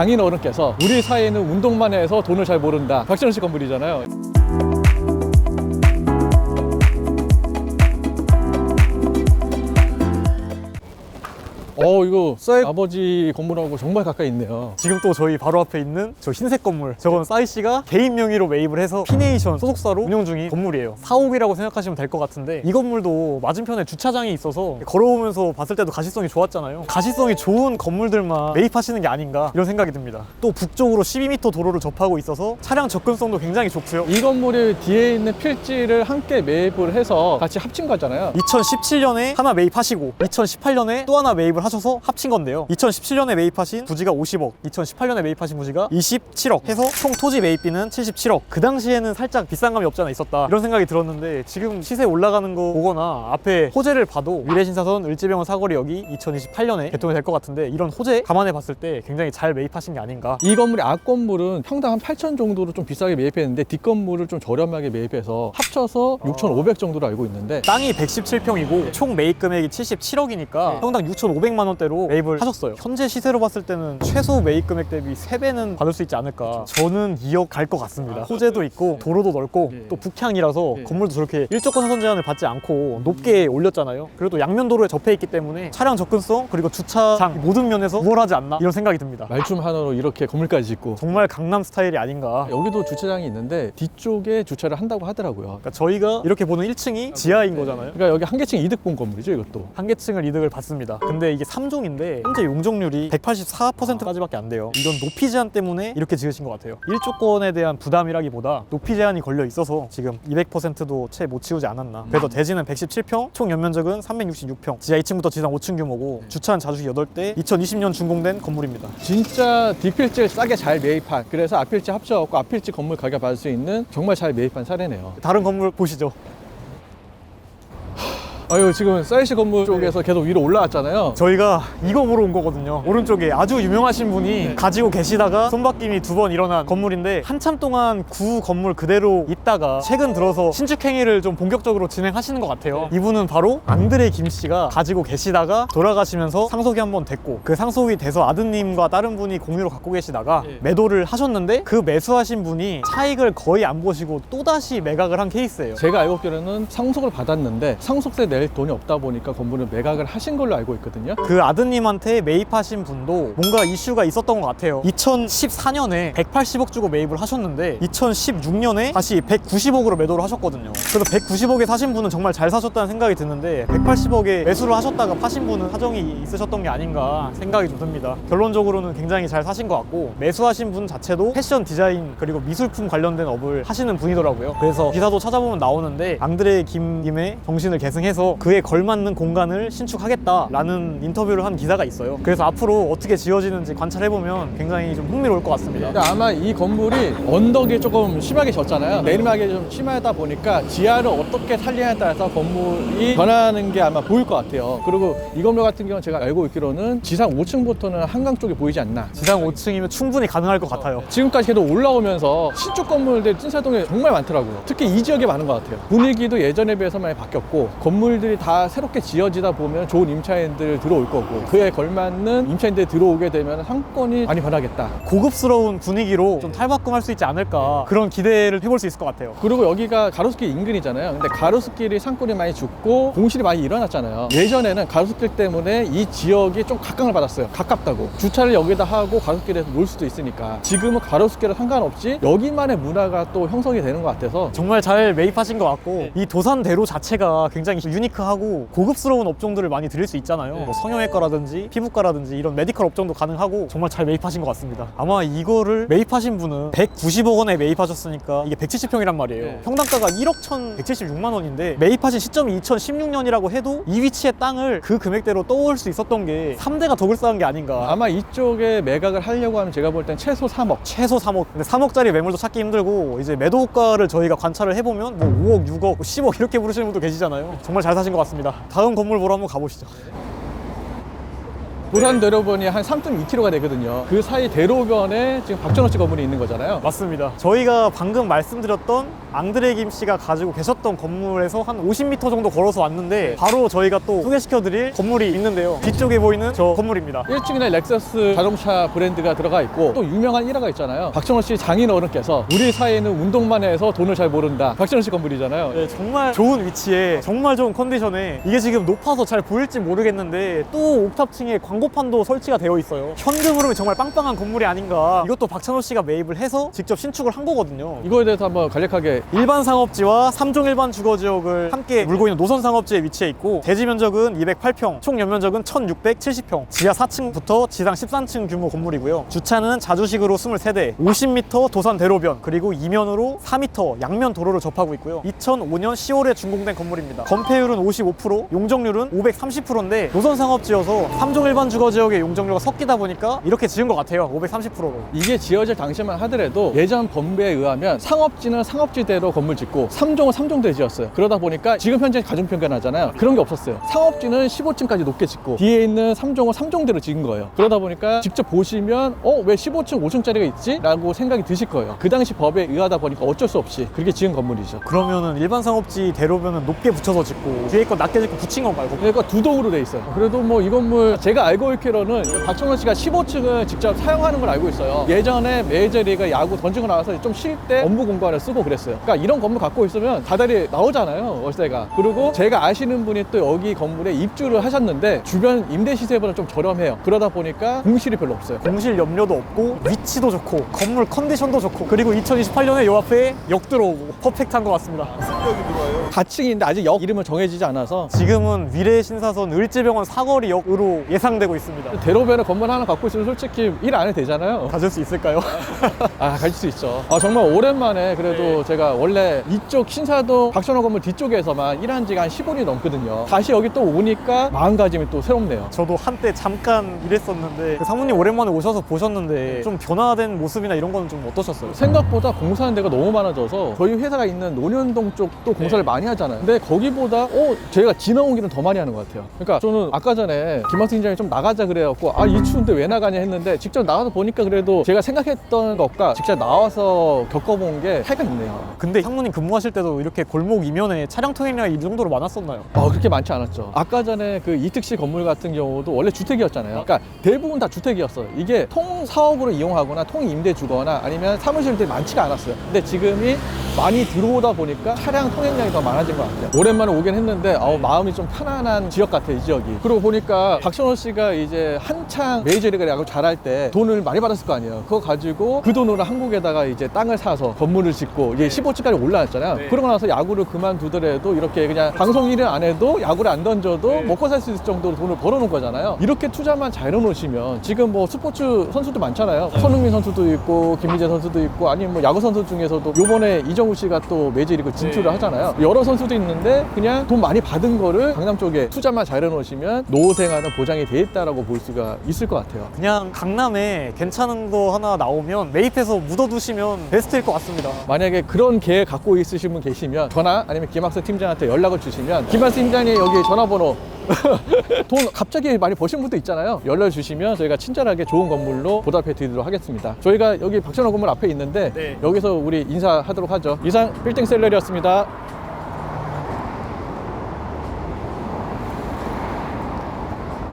장인 어른께서 우리 사이에는 운동만 해서 돈을 잘 모른다. 박찬호 씨 건물이잖아요. 어 이거 싸이 아버지 건물하고 정말 가까이 있네요. 지금 또 저희 바로 앞에 있는 저 흰색 건물. 저건 싸이 씨가 개인 명의로 매입을 해서 피네이션 소속사로 운영 중인 건물이에요. 사옥이라고 생각하시면 될 것 같은데 이 건물도 맞은편에 주차장이 있어서 걸어오면서 봤을 때도 가시성이 좋았잖아요. 가시성이 좋은 건물들만 매입하시는 게 아닌가 이런 생각이 듭니다. 또 북쪽으로 12m 도로를 접하고 있어서 차량 접근성도 굉장히 좋고요. 이 건물이 뒤에 있는 필지를 함께 매입을 해서 같이 합친 거잖아요. 2017년에 하나 매입하시고 2018년에 또 하나 매입을 하 셔서 합친 건데요. 2017년에 매입하신 부지가 50억 2018년에 매입하신 부지가 27억 해서 총 토지 매입비는 77억. 그 당시에는 살짝 비싼 감이 없지 않아 있었다. 이런 생각이 들었는데 지금 시세 올라가는 거 보거나 앞에 호재를 봐도 미래신사선 을지병원 사거리역이 2028년에 개통이 될 것 같은데 이런 호재 감안해 봤을 때 굉장히 잘 매입하신 게 아닌가. 이 건물이 앞 건물은 평당 한 8천 정도로 좀 비싸게 매입했는데 뒷 건물을 좀 저렴하게 매입해서 합쳐서 6,500 정도로 알고 있는데 땅이 117평이고 총 매입 금액이 77억이니까 평당 6,500만 원대로 매입을 하셨어요. 현재 시세로 봤을 때는 최소 매입 금액 대비 3배는 받을 수 있지 않을까. 저는 2억 갈 것 같습니다. 호재도 있고 도로도 넓고 예. 또 북향이라서 예. 건물도 저렇게 일조권 사선 제한을 받지 않고 높게 올렸잖아요. 그래도 양면 도로에 접해 있기 때문에 차량 접근성 그리고 주차장 모든 면에서 우월하지 않나 이런 생각이 듭니다. 말춤 하나로 이렇게 건물까지 짓고 정말 강남 스타일이 아닌가. 여기도 주차장이 있는데 뒤쪽에 주차를 한다고 하더라고요. 그러니까 저희가 이렇게 보는 1층이 지하인 거잖아요. 그러니까 여기 한 개층 이득 본 건물이죠, 이것도. 한 개층을 이득을 받습니다. 근데 이게 3종인데 현재 용적률이 184%까지밖에 안 돼요. 이건 높이 제한 때문에 이렇게 지으신 것 같아요. 1조건에 대한 부담이라기보다 높이 제한이 걸려 있어서 지금 200%도 채 못 치우지 않았나. 그래서 대지는 117평, 총 연면적은 366평, 지하 2층부터 지상 5층 규모고 주차는 자주시 8대, 2020년 준공된 건물입니다. 진짜 뒷필지를 싸게 잘 매입한 그래서 앞필지 합쳐갖고 앞필지 건물 가격 받을 수 있는 정말 잘 매입한 사례네요. 다른 건물 보시죠. 아유 지금 사이시 건물 쪽에서 계속 위로 올라왔잖아요. 저희가 이거 보러 온 거거든요. 오른쪽에 아주 유명하신 분이 네. 가지고 계시다가 손바뀜이 두 번 일어난 건물인데 한참 동안 구 건물 그대로 있다가 최근 들어서 신축 행위를 좀 본격적으로 진행하시는 것 같아요. 네. 이분은 바로 안드레 김 씨가 가지고 계시다가 돌아가시면서 상속이 한 번 됐고 그 상속이 돼서 아드님과 다른 분이 공유로 갖고 계시다가 네. 매도를 하셨는데 그 매수하신 분이 차익을 거의 안 보시고 또다시 매각을 한 케이스예요. 제가 알고 있기로는 상속을 받았는데 상속세 낼 돈이 없다 보니까 건물을 매각을 하신 걸로 알고 있거든요. 그 아드님한테 매입하신 분도 뭔가 이슈가 있었던 것 같아요. 2014년에 180억 주고 매입을 하셨는데 2016년에 다시 190억으로 매도를 하셨거든요. 그래서 190억에 사신 분은 정말 잘 사셨다는 생각이 드는데 180억에 매수를 하셨다가 파신 분은 사정이 있으셨던 게 아닌가 생각이 좀 듭니다. 결론적으로는 굉장히 잘 사신 것 같고 매수하신 분 자체도 패션 디자인 그리고 미술품 관련된 업을 하시는 분이더라고요. 그래서 기사도 찾아보면 나오는데 앙드레 김님의 정신을 계승해서 그에 걸맞는 공간을 신축하겠다라는 인터뷰를 한 기사가 있어요. 그래서 앞으로 어떻게 지어지는지 관찰해보면 굉장히 좀 흥미로울 것 같습니다. 근데 아마 이 건물이 언덕이 조금 심하게 졌잖아요. 내리막이 좀 심하다 보니까 지하를 어떻게 살리냐에 따라서 건물이 변하는 게 아마 보일 것 같아요. 그리고 이 건물 같은 경우는 제가 알고 있기로는 지상 5층부터는 한강 쪽이 보이지 않나. 지상 5층이면 충분히 가능할 것 같아요. 지금까지 계속 올라오면서 신축 건물들 찐사동에 정말 많더라고요. 특히 이 지역에 많은 것 같아요. 분위기도 예전에 비해서 많이 바뀌었고 건물 들이 다 새롭게 지어지다 보면 좋은 임차인들 들어올 거고 그에 걸맞는 임차인들 들어오게 되면 상권이 많이 변하겠다. 고급스러운 분위기로 좀 탈바꿈할 수 있지 않을까 그런 기대를 해볼 수 있을 것 같아요. 그리고 여기가 가로수길 인근이잖아요. 근데 가로수길이 상권이 많이 죽고 공실이 많이 일어났잖아요. 예전에는 가로수길 때문에 이 지역이 좀 각광을 받았어요. 가깝다고. 주차를 여기다 하고 가로수길에서 놀 수도 있으니까. 지금은 가로수길에 상관없이 여기만의 문화가 또 형성이 되는 것 같아서 정말 잘 매입하신 것 같고 이 도산대로 자체가 굉장히 유니크하고 고급스러운 업종들을 많이 드릴 수 있잖아요 네. 뭐 성형외과라든지 피부과라든지 이런 메디컬 업종도 가능하고 정말 잘 매입하신 것 같습니다 아마 이거를 매입하신 분은 190억 원에 매입하셨으니까 이게 170평이란 말이에요 네. 평당가가 1억 1,176만 원인데 매입하신 시점이 2016년이라고 해도 이 위치의 땅을 그 금액대로 떠올 수 있었던 게 3대가 덕을 쌓은 게 아닌가 아마 이쪽에 매각을 하려고 하면 제가 볼 땐 최소 3억. 최소 3억. 근데 3억짜리 매물도 찾기 힘들고 이제 매도가를 저희가 관찰을 해보면 뭐 5억, 6억, 10억 이렇게 부르시는 분도 계시잖아요. 정말 잘 사신 것 같습니다. 다음 건물 보러 한번 가보시죠. 부산 대로변이 한 3.2km가 되거든요. 그 사이 대로변에 지금 박정호 씨 건물이 있는 거잖아요. 맞습니다. 저희가 방금 말씀드렸던 앙드레 김 씨가 가지고 계셨던 건물에서 한 50m 정도 걸어서 왔는데 바로 저희가 또 소개시켜드릴 건물이 있는데요. 뒤쪽에 보이는 저 건물입니다. 1층에 렉서스 자동차 브랜드가 들어가 있고 또 유명한 일화가 있잖아요. 박정호 씨 장인 어른께서 우리 사이는 운동만 해서 돈을 잘 모른다. 박정호 씨 건물이잖아요. 네, 정말 좋은 위치에 정말 좋은 컨디션에 이게 지금 높아서 잘 보일지 모르겠는데 또 옥탑층에 광 고판도 설치가 되어 있어요. 현금으로 정말 빵빵한 건물이 아닌가. 이것도 박찬호 씨가 매입을 해서 직접 신축을 한 거거든요. 이거에 대해서 한번 간략하게 일반 상업지와 3종 일반 주거 지역을 함께 물고 있는 노선 상업지에 위치해 있고 대지 면적은 208평, 총 연면적은 1670평, 지하 4층부터 지상 13층 규모 건물이고요. 주차는 자주식으로 23대, 50m 도산 대로변, 그리고 이면으로 4m 양면 도로를 접하고 있고요. 2005년 10월에 준공된 건물입니다. 건폐율은 55%, 용적률은 530%인데 노선 상업지여서 3종 일반 주거 지역의 용적률과 섞이다 보니까 이렇게 지은 것 같아요. 530%로. 이게 지어질 당시만 하더라도 예전 법에 의하면 상업지는 상업지대로 건물 짓고 3종은 3종대로 지었어요. 그러다 보니까 지금 현재 가중평가 나잖아요. 그런 게 없었어요. 상업지는 15층까지 높게 짓고 뒤에 있는 3종은 3종대로 지은 거예요. 그러다 보니까 직접 보시면 어 왜 15층 5층짜리가 있지? 라고 생각이 드실 거예요. 그 당시 법에 의하다 보니까 어쩔 수 없이 그렇게 지은 건물이죠. 그러면은 일반 상업지 대로변은 높게 붙여서 짓고 뒤에 거 낮게 짓고 붙인 건가요? 거기? 그러니까 두 동으로 돼 있어요. 그래도 뭐 이 건물 제가 알고 있기로는 박정원 씨가 15층을 직접 사용하는 걸 알고 있어요. 예전에 메이저리그 야구 던지고 나와서 좀 쉴 때 업무 공간을 쓰고 그랬어요. 그러니까 이런 건물 갖고 있으면 다달이 나오잖아요. 월세가. 그리고 제가 아시는 분이 또 여기 건물에 입주를 하셨는데 주변 임대 시세보다 좀 저렴해요. 그러다 보니까 공실이 별로 없어요. 공실 염려도 없고 위치도 좋고 건물 컨디션도 좋고 그리고 2028년에 요 앞에 역 들어오고 퍼펙트한 것 같습니다. 가층인데 아직 역 이름은 정해지지 않아서 지금은 위례 신사선 을지병원 사거리 역으로 예상되고 있습니다. 대로변에 건물 하나 갖고 있으면 솔직히 일 안 해도 되잖아요. 가질 수 있을까요? 아, 가질 수 있죠. 아, 정말 오랜만에 그래도 제가 원래 이쪽 신사동 박천호 건물 뒤쪽에서만 일한 지가 한 15년이 넘거든요. 다시 여기 또 오니까 마음가짐이 또 새롭네요. 저도 한때 잠깐 일했었는데 그 사모님 오랜만에 오셔서 보셨는데 좀 변화된 모습이나 이런 거는 좀 어떠셨어요? 생각보다 공사하는 데가 너무 많아져서 저희 회사가 있는 논현동 쪽도 공사를 많이 하잖아요. 근데 거기보다 어 제가 지나온 길은 더 많이 하는 것 같아요. 그러니까 저는 아까 전에 김학수 팀장이 좀 나 가자 그래갖고 아 이 추운데 왜 나가냐 했는데 직접 나가서 보니까 그래도 제가 생각했던 것과 직접 나와서 겪어본 게 차이가 있네요. 근데 상무님 근무하실 때도 이렇게 골목 이면에 차량 통행량이 이 정도로 많았었나요? 아 그렇게 많지 않았죠. 아까 전에 그 이특시 건물 같은 경우도 원래 주택이었잖아요. 그러니까 대부분 다 주택이었어요. 이게 통 사업으로 이용하거나 통 임대 주거나 아니면 사무실들이 많지가 않았어요. 근데 지금이 많이 들어오다 보니까 차량 통행량이 더 많아진 것 같아요. 오랜만에 오긴 했는데 아우, 마음이 좀 편안한 지역 같아요, 이 지역이. 그리고 보니까 박천호 씨가 이제 한창 메이저리그 야구 잘할 때 돈을 많이 받았을 거 아니에요. 그거 가지고 그 돈으로 한국에다가 이제 땅을 사서 건물을 짓고 이게 15층까지 올라왔잖아요. 네. 그러고 나서 야구를 그만두더라도 이렇게 그냥 방송 일을 안 해도 야구를 안 던져도 네. 먹고 살 수 있을 정도로 돈을 벌어놓은 거잖아요. 이렇게 투자만 잘 해놓으시면 지금 뭐 스포츠 선수도 많잖아요. 손흥민 선수도 있고 김민재 선수도 있고 아니면 뭐 야구 선수 중에서도 요번에 이정우 씨가 또 메이저리그 진출을 네. 하잖아요. 여러 선수도 있는데 그냥 돈 많이 받은 거를 강남 쪽에 투자만 잘 해놓으시면 노후 생활은 보장이 돼 있다라고 볼 수가 있을 것 같아요. 그냥 강남에 괜찮은 거 하나 나오면 매입해서 묻어두시면 베스트일 것 같습니다. 만약에 그런 계획 갖고 있으신 분 계시면 전화 아니면 김학수 팀장한테 연락을 주시면 김학수 팀장이 여기 전화번호 돈 갑자기 많이 버신 분도 있잖아요 연락 주시면 저희가 친절하게 좋은 건물로 보답해 드리도록 하겠습니다 저희가 여기 박찬호 건물 앞에 있는데 네. 여기서 우리 인사하도록 하죠 이상 빌딩 셀러리였습니다